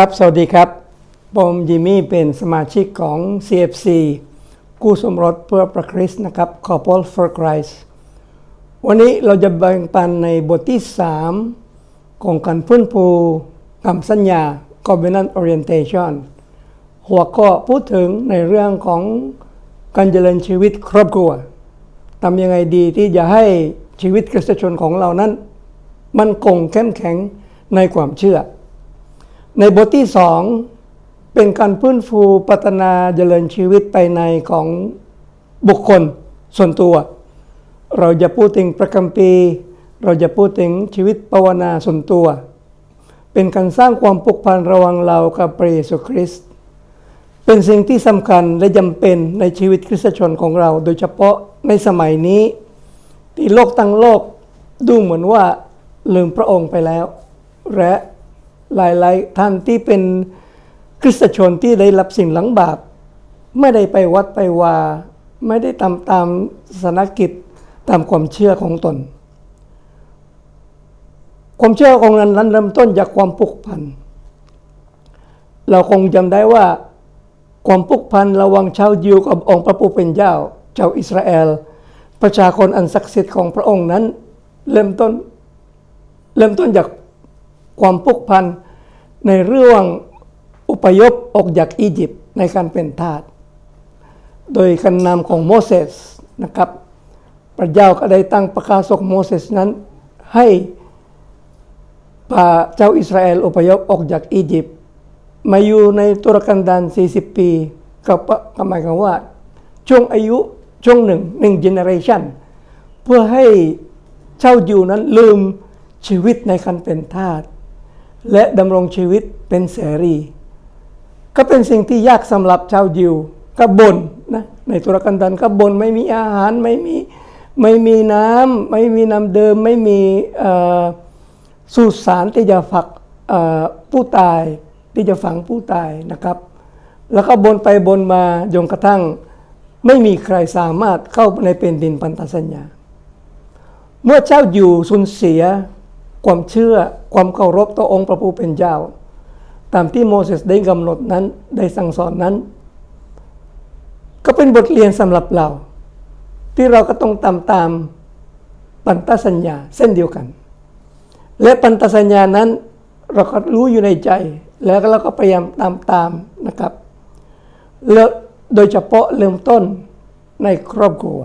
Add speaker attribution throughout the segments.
Speaker 1: ครับ สวัสดีครับ ผมยิมมี่เป็นสมาชิกของ CFC กู้สมรสเพื่อพระคริสต์นะครับ Couple for Christ วันนี้เราจะแบ่งปันในบทที่ 3 ของการฟื้นฟูคำสัญญา Covenant Orientation หัวข้อพูดถึงในเรื่องของการเจริญชีวิตครอบครัวทำยังไงดีที่จะให้ชีวิตคริสตชนของเรานั้น มันคงเข้มแข็งในความเชื่อ ในบทที่สองเป็นการพื้นฟูพัฒนาเจริญชีวิตไปในของบุคคลส่วนตัว เราจะพูดถึงประคัมภีเราจะพูดถึงชีวิตภาวนาส่วนตัว เป็นการสร้างความผูกพันระหว่างเรากับพระเยซูคริสต์เป็นสิ่งที่สำคัญและจำเป็นในชีวิตคริสตชนของเรา โดยเฉพาะในสมัยนี้ ที่โลกทั้งโลกดูเหมือนว่าลืมพระองค์ไปแล้ว และ หลาย ๆ ท่านที่เป็นคริสตชนที่ได้รับสิ่งหลังบาป ไม่ได้ไปวัดไปวา ไม่ได้ทำตามศาสนกิจตามความเชื่อของตน ความเชื่อของนั้นนั้นเริ่มต้นจากความผูกพัน เราคงจำได้ว่าความผูกพันระหว่างชาวยิวกับองค์พระผู้เป็นเจ้าชาวอิสราเอล ประชากรอันศักดิ์สิทธิ์ของพระองค์นั้น เริ่มต้น เริ่มต้นจาก ความผูกพันในเรื่องอุปยพออกจากอียิปต์ในการเป็นทาส โดยการนำของโมเสสนะครับ พระเจ้าก็ได้ตั้งประกาศกโมเสสนั้นให้พาเจ้าอิสราเอลอพยพออกจากอียิปต์มาอยู่ในตุรกันดาร 40 ปี ก็ก็หมายความว่า ช่วงอายุช่วงหนึ่งหนึ่งเจเนอเรชันเพื่อให้เจ้าอยู่นั้นลืมชีวิตในการเป็นทาส และดำรงชีวิตเป็นเสรี ก็เป็นสิ่งที่ยากสำหรับชาวยิวกบนนะในตุรกันดารก็บนไม่มีอาหารไม่มีไม่มีน้ำไม่มีน้ำเดิมไม่มีสุสานที่จะฝักผู้ตายที่จะฝังผู้ตายนะครับ แล้วก็บนไปบนมาจนกระทั่งไม่มีใครสามารถเข้าในเป็นดินพันธสัญญา เมื่อเจ้าอยู่สูญเสีย ความเชื่อความเคารพต่อองค์พระผู้เป็นเจ้า ตามที่โมเสสได้กำหนดนั้นได้สั่งสอนนั้น ก็เป็นบทเรียนสำหรับเรา ที่เราก็ต้องตามตามปันตสัญญาเส้นเดียวกัน และปันตสัญญานั้นเราก็รู้อยู่ในใจแล้วเราก็พยายามตามตามนะครับแล้วโดยเฉพาะเริ่มต้นในครอบครัว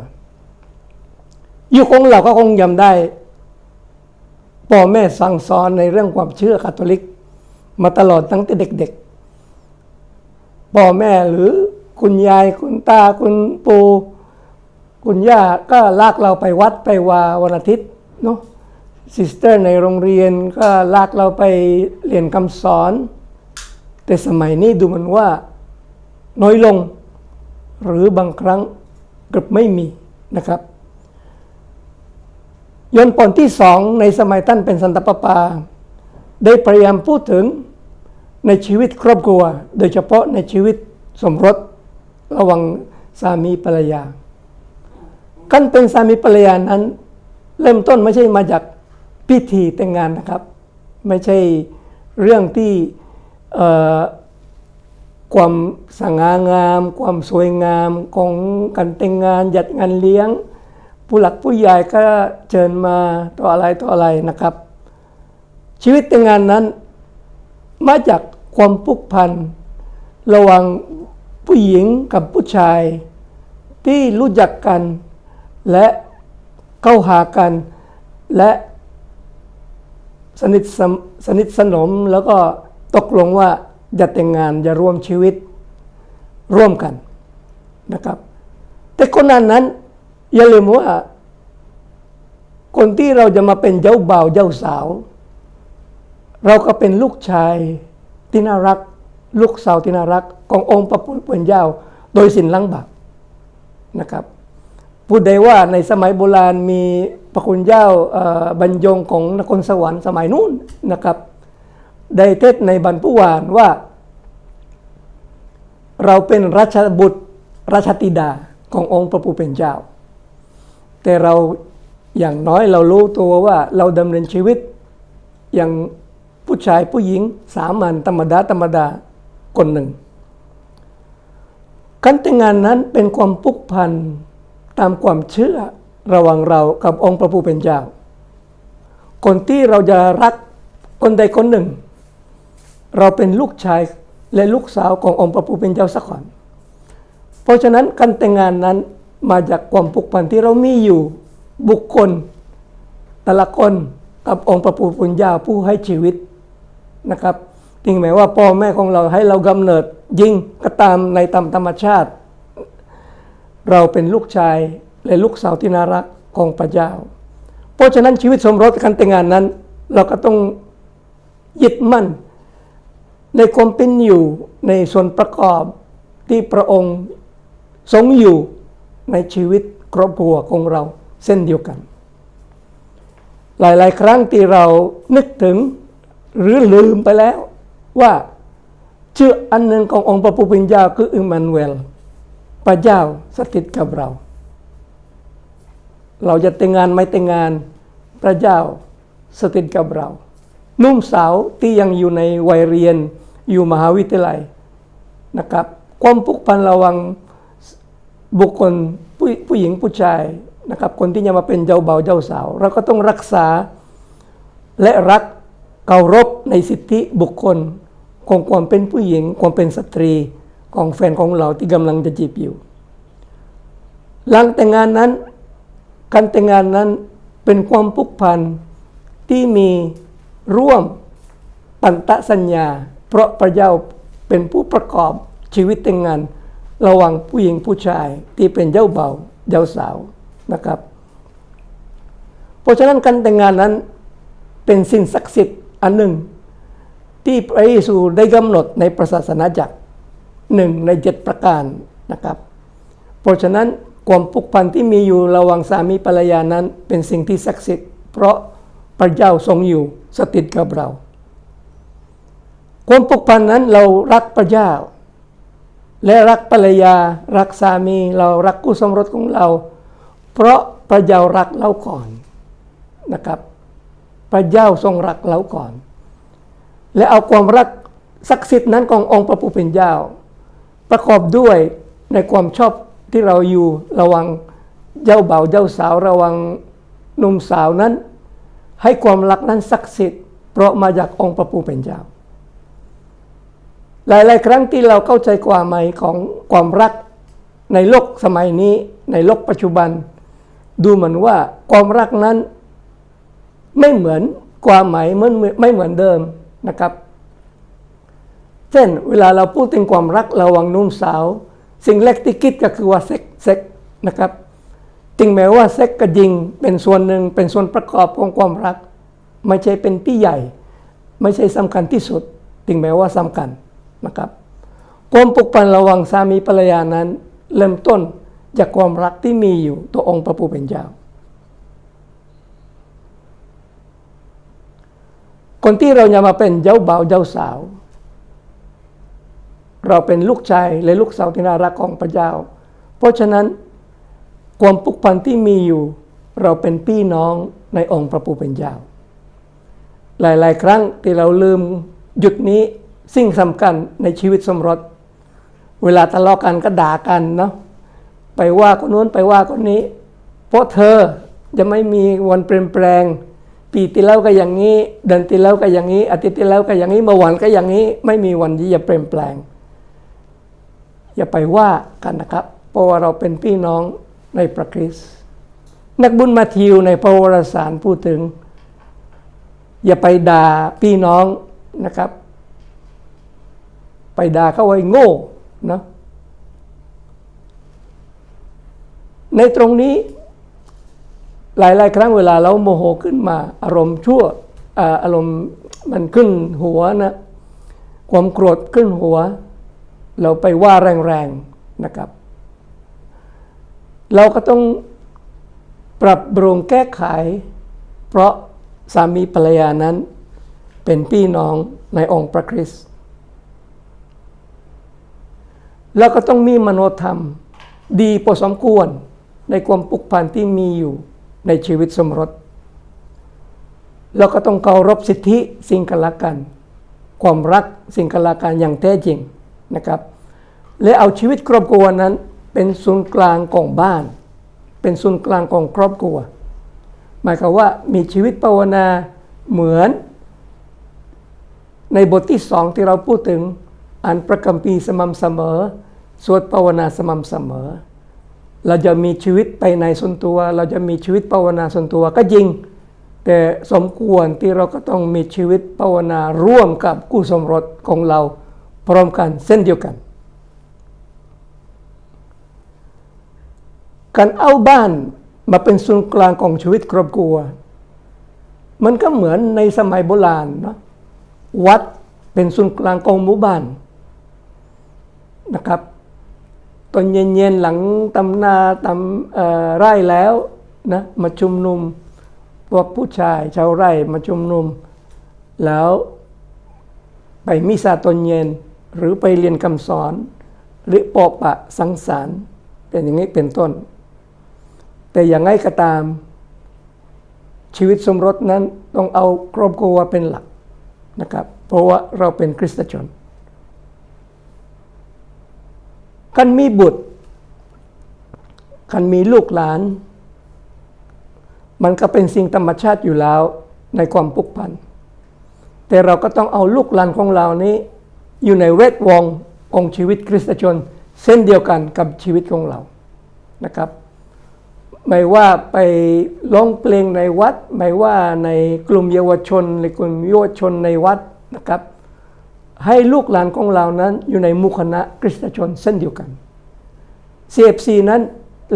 Speaker 1: อยู่ของเราก็คงยำได้ พ่อแม่สั่งสอนในเรื่องความเชื่อคาทอลิก มาตลอดตั้งแต่เด็กๆ พ่อแม่หรือคุณยายคุณตาคุณปู่คุณย่าก็ลากเราไปวัดไปวาวันอาทิตย์เนาะซิสเตอร์ในโรงเรียนก็ลากเราไปเรียนคำสอน แต่สมัยนี้ดูเหมือนว่าน้อยลง หรือบางครั้งเกือบไม่มีนะครับ ยนต์ปอนที่สองในสมัยท่านเป็นสันตปาปา ได้พยายามพูดถึงในชีวิตครอบครัว โดยเฉพาะในชีวิตสมรสระหว่างสามีภรรยาการเป็นสามีภรรยานั้น เริ่มต้นไม่ใช่มาจากพิธีแต่งงานนะครับ ไม่ใช่เรื่องที่ความสง่างาม ความสวยงามของการแต่งงานจัดงานเลี้ยง ผู้หลักผู้ใหญ่ก็เชิญมาต่ออะไรต่ออะไรนะครับ ชีวิตแต่งงานนั้น มาจากความผูกพันระหว่างผู้หญิงกับผู้ชาย ที่รู้จักกัน และเข้าหากัน และสนิทสนิทสนมแล้วก็ตกลงว่าจะแต่งงานจะร่วมชีวิตร่วมกันนะครับ แต่คนนั้นนั้น อย่าลืมว่า คนที่เราจะมาเป็นเจ้าบ่าวเจ้าสาว เราก็เป็นลูกชายที่น่ารัก ลูกสาวที่น่ารัก ขององค์พระผู้เป็นเจ้า โดยสินลังบาปนะครับพูดได้ว่าในสมัยโบราณมีพระคุณเจ้าบรรยงของนครสวรรค์สมัยนู้นนะครับ ได้เทศในบรรพุวานว่า เราเป็นราชบุตรราชธิดาขององค์พระผู้เป็นเจ้า แต่เราอย่างน้อยเรารู้ตัวว่าเราดำเนินชีวิต อย่างผู้ชายผู้หญิงสามัญธรรมดาธรรมดาคนหนึ่ง การแต่งงานนั้นเป็นความผูกพันตามความเชื่อระหว่างเรากับองค์พระผู้เป็นเจ้า คนที่เราจะรักคนใดคนหนึ่ง เราเป็นลูกชายและลูกสาวขององค์พระผู้เป็นเจ้าสักคนเพราะฉะนั้นการแต่งงานนั้น มาจากความผูกพันที่เรามีอยู่บุคคล แต่ละคนกับองค์พระผู้เป็นเจ้าผู้ให้ชีวิตนะครับถึงแม้ว่าพ่อแม่ของเราให้เรากำเนิดยิ่งก็ตามในตามธรรมชาติ เราเป็นลูกชายและลูกสาวที่น่ารักของพระเจ้า เพราะฉะนั้นชีวิตสมรสการแต่งงานนั้น เราก็ต้องยึดมั่น ในความเป็นอยู่ในส่วนประกอบที่พระองค์ทรงอยู่ ในชีวิตครอบครัวของเราเส้นเดียวกัน หลาย ๆ ครั้งที่เรานึกถึงหรือลืมไปแล้วว่าชื่ออันหนึ่งขององค์พระผู้เป็นเจ้าคืออิมมานูเอลพระเจ้าสถิตกับเรา เราจะแต่งงานไม่แต่งงานพระเจ้าสถิตกับเรา นุ่มสาวที่ยังอยู่ในวัยเรียนอยู่มหาวิทยาลัยนะครับ ความผูกพันระหวัง บุคคลผู้ผู้หญิงผู้ชายนะครับ คนที่จะมาเป็นเจ้าบ่าวเจ้าสาว เราก็ต้องรักษาและรักเคารพในสิทธิบุคคลของความเป็นผู้หญิงความเป็นสตรีของแฟนของเราที่กำลังจะจีบอยู่หลังแต่งงานนั้น การแต่งงานนั้นเป็นความผูกพันที่มีร่วมปันตะสัญญา เพราะพระเจ้าเป็นผู้ประกอบชีวิตแต่งงาน ระหว่างผู้หญิงผู้ชายที่เป็นเจ้าเบ่าวเจ้าสาวนะครับ เพราะฉะนั้นการแต่งงานนั้นเป็นสิ่งศักดิ์สิทธิ์อันหนึ่ง ที่พระเยซูได้กำหนดในประศาสนาจักรหนึ่งในเจ็ดประการนะครับ เพราะฉะนั้นความผูกพันที่มีอยู่ระหว่างสามีภรรยานั้นเป็นสิ่งที่ศักดิ์สิทธิ์ เพราะพระเจ้าทรงอยู่สถิตกับเรา ความผูกพันนั้นเรารักพระเจ้า และรักภรรยา รักสามีเรารักคู่สมรสของเรา เพราะพระเจ้ารักเราก่อนนะครับ พระเจ้าทรงรักเราก่อน และเอาความรักศักดิ์สิทธิ์นั้นขององค์พระผู้เป็นเจ้า ประกอบด้วยในความชอบที่เราอยู่ระวังเจ้าบ่าวเจ้าสาวระวังหนุ่มสาวนั้น ให้ความรักนั้นศักดิ์สิทธิ์เพราะมาจากองค์พระผู้เป็นเจ้า หลาย ๆ ครั้งที่เราเข้าใจความหมายของความรักในโลกสมัยนี้ในโลกปัจจุบัน ดูเหมือนว่าความรักนั้นไม่เหมือนความหมายมือนไม่เหมือนเดิมนะครับ เช่นเวลาเราพูดถึงความรักระหว่างนุ่มสาว สิ่งแรกที่คิดก็คือว่าเซ็กเซ็กนะครับถึงแม้ว่าเซ็กกับยิงเป็นส่วนหนึ่งเป็นส่วนประกอบของความรัก ไม่ใช่เป็นที่ใหญ่ ไม่ใช่สำคัญที่สุดถึงแม้ว่าสำคัญ นะครับความผูกพันระหว่างสามีภรรยานั้น เริ่มต้นจากความรักที่มีอยู่ตัวองค์พระผู้เป็นเจ้า คนที่เราจะมาเป็นเจ้าบ่าวเจ้าสาว เราเป็นลูกชายและลูกสาวที่น่ารักของพระเจ้า เพราะฉะนั้นความผูกพันที่มีอยู่ เราเป็นพี่น้องในองค์พระผู้เป็นเจ้า หลาย ๆ ครั้งที่เราลืมหยุดนี้ สิ่งสำคัญในชีวิตสมรส เวลาทะเลาะกันก็ด่ากันเนาะไปว่าคนนู้นไปว่าคนนี้ เพราะเธอจะไม่มีวันเปลี่ยนแปลง ปีที่แล้วก็อย่างนี้เดือนที่แล้วก็อย่างนี้ อาทิตย์ที่แล้วก็อย่างนี้เมื่อวานก็อย่างนี้ ไม่มีวันที่จะเปลี่ยนแปลง อย่าไปว่ากันนะครับเพราะว่าเราเป็นพี่น้องในพระคริสต์นักบุญมาทิวในพระวรสารพูดถึง อย่าไปด่าพี่น้องนะครับ ไปด่าเขาไว้โง่นะในตรงนี้หลาย ๆ ครั้งเวลาเราโมโหขึ้นมา อารมณ์ชั่วอารมณ์มันขึ้นหัวนะความโกรธขึ้นหัว เราไปว่าแรง ๆ นะครับ เราก็ต้องปรับปรุงแก้ไข เพราะสามีภรรยานั้นเป็นพี่น้องในองค์พระคริสต์ แล้วก็ต้องมีมโนธรรม ดีพอสมควรในความผูกพันที่มีอยู่ในชีวิตสมรสเราก็ต้องเคารพสิทธิสิ่งกันละกัน ความรักสิ่งกันละกันอย่างแท้จริงนะครับ และเอาชีวิตครอบครัวนั้นเป็นศูนย์กลางของบ้าน เป็นศูนย์กลางของครอบครัว หมายความว่ามีชีวิตภาวนาเหมือน ในบทที่สองที่เราพูดถึงอ่านประคัมภีร์สม่ำเสมอ สวดภาวนาสม่ำเสมอ เราจะมีชีวิตไปในส่วนตัว เราจะมีชีวิตภาวนาส่วนตัวก็จริง แต่สมควรที่เราก็ต้องมีชีวิตภาวนาร่วมกับคู่สมรสของเราพร้อมกันเส้นเดียวกัน การเอาบ้านมาเป็นศูนย์กลางของชีวิตครอบครัว มันก็เหมือนในสมัยโบราณเนาะวัดเป็นศูนย์กลางของหมู่บ้านนะครับ ตอนเย็นๆหลังตำนาตำไร่แล้วนะมาชุมนุมพวกผู้ชายชาวไร่มาชุมนุม แล้วไปมิสาตอนเย็น หรือไปเรียนคำสอน หรือปอบปะสังสรรค์เป็นอย่างนี้เป็นต้น แต่อย่างไรก็ตาม ชีวิตสมรสนั้นต้องเอาครอบครัวเป็นหลักนะครับ เพราะว่าเราเป็นคริสตชน กันมีบุตรกันมีลูกหลาน มันก็เป็นสิ่งธรรมชาติอยู่แล้วในความผูกพัน แต่เราก็ต้องเอาลูกหลานของเรานี้ อยู่ในเวทวงองค์ชีวิตคริสตชน เส้นเดียวกันกับชีวิตของเรา นะครับ ไม่ว่าไปร้องเพลงในวัด ไม่ว่าในกลุ่มเยาวชนหรือกลุ่มเยาวชนในวัดนะครับ ให้ลูกหลานของเรานั้นอยู่ในมุคณะคริสตชนเส้นเดียวกัน CFC นั้น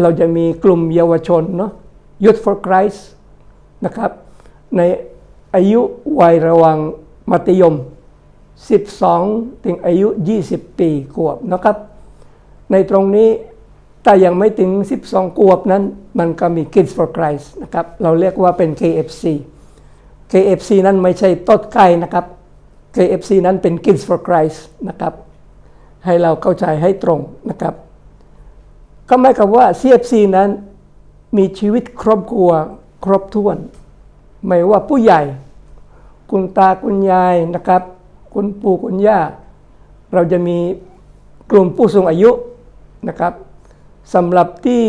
Speaker 1: เราจะมีกลุ่มเยาวชนเนาะ Youth for Christ นะครับในอายุวัยระหว่างมัธยม 12 ถึงอายุ 20 ปีขวบนะครับ ในตรงนี้แต่ยังไม่ถึง 12 ขวบนั้น มันก็มี Kids for Christ นะครับ เราเรียกว่าเป็น KFC KFC นั้นไม่ใช่ต้นไก่นะครับ KFC นั้นเป็น Kids for Christ นะครับ ให้เราเข้าใจให้ตรงนะครับ ก็หมายความว่า CFC นั้นมีชีวิตครอบครัวครบถ้วน ไม่ว่าผู้ใหญ่ คุณตาคุณยายนะครับ คุณปู่คุณย่า เราจะมีกลุ่มผู้สูงอายุนะครับสำหรับที่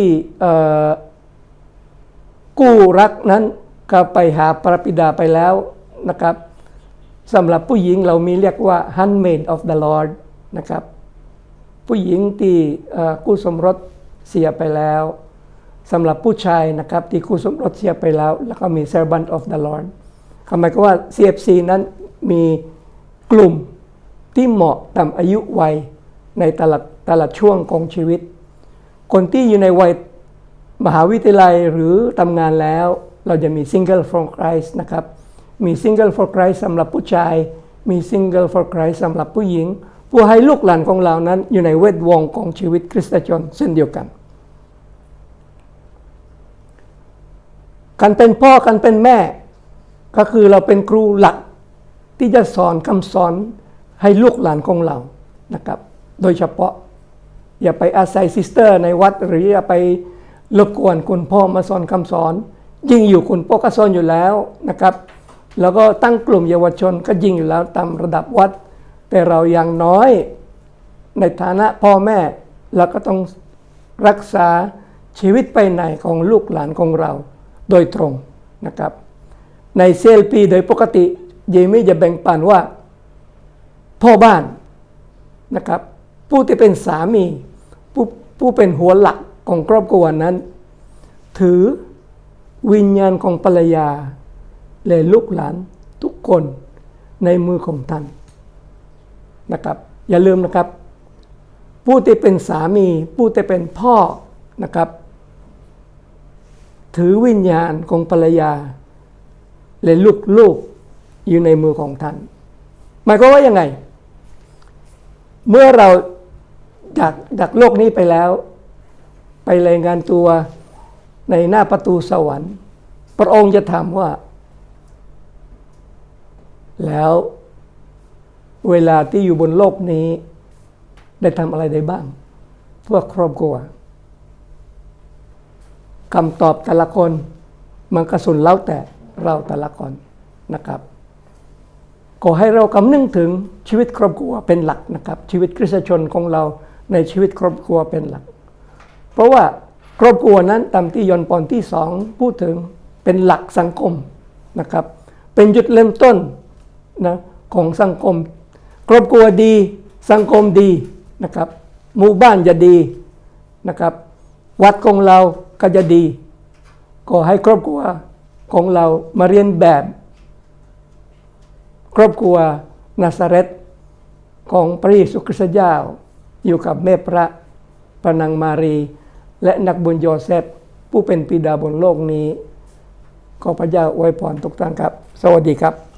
Speaker 1: กู้รักนั้นก็ไปหาพระบิดาไปแล้วนะครับ สำหรับผู้หญิงเรามีเรียกว่า handmaid of the Lord นะครับ ผู้หญิงที่เอ่อคู่สมรสเสียไปแล้วสำหรับผู้ชายนะครับที่คู่สมรสเสียไปแล้ว แล้วก็มี servant of the Lord คำหมายก็ว่า CFC นั้นมีกลุ่มที่เหมาะตามอายุวัยในแต่ละแต่ละช่วงของชีวิต คนที่อยู่ในวัยมหาวิทยาลัยหรือทำงานแล้ว เราจะมี single for Christ นะครับ มี single for Christ สำหรับผู้ชาย มี single for Christ สำหรับผู้หญิง ผู้ให้ลูกหลานของเรานั้นอยู่ในเวทวงของชีวิตคริสตชนเช่นเดียวกัน การเป็นพ่อการเป็นแม่ ก็คือเราเป็นครูหลักที่จะสอนคำสอนให้ลูกหลานของเรานะครับ โดยเฉพาะอย่าไปอาศัยซิสเตอร์ในวัด หรืออย่าไปรบกวนคุณพ่อมาสอนคำสอน ยิ่งอยู่คุณพ่อก็สอนอยู่แล้วนะครับ แล้วก็ตั้งกลุ่มเยาวชนก็ยิ่งอยู่แล้วตามระดับวัด แต่เราอย่างน้อย ในฐานะพ่อแม่เราก็ต้องรักษาชีวิตไปในของลูกหลานของเราโดยตรงนะครับ ในเซลปีโดยปกติเยมี่จะแบ่งปันว่า พ่อบ้านนะครับ ผู้ที่เป็นสามีผู้ผู้เป็นหัวหลักของครอบครัวนั้น ถือวิญญาณของภรรยา และลูกหลานทุกคนในมือของท่านนะครับ อย่าลืมนะครับ ผู้ที่เป็นสามีผู้ที่เป็นพ่อนะครับ ถือวิญญาณของภรรยา และลูกๆอยู่ในมือของท่าน หมายความว่ายังไง เมื่อเราจากจากโลกนี้ไปแล้ว ไปรายงานตัวในหน้าประตูสวรรค์ พระองค์จะถามว่า แล้วเวลาที่อยู่บนโลกนี้ ได้ทำอะไรได้บ้าง เพื่อครอบครัวคำตอบแต่ละคนมันกระสุนเล้าแต่เราแต่ละคนนะครับขอให้เราคำนึงถึงชีวิตครอบครัวเป็นหลักนะครับ ชีวิตคริสตชนของเราในชีวิตครอบครัวเป็นหลัก เพราะว่าครอบครัวนั้นตามที่ยอนปอนที่สองพูดถึงเป็นหลักสังคมนะครับ เป็นจุดเริ่มต้น นะของสังคม ครอบครัวดีสังคมดีนะครับ หมู่บ้านจะดีนะครับ วัดของเราก็จะดีขอให้ครอบครัวของเรามาเรียนแบบ ครอบครัวนาซาเรตของพระเยซูคริสต์เจ้า อยู่กับแม่พระพระนางมารี และนักบุญโยเซฟผู้เป็นปิดาบนโลกนี้ ขอพระเจ้าอวยพรทุกท่านครับ สวัสดีครับ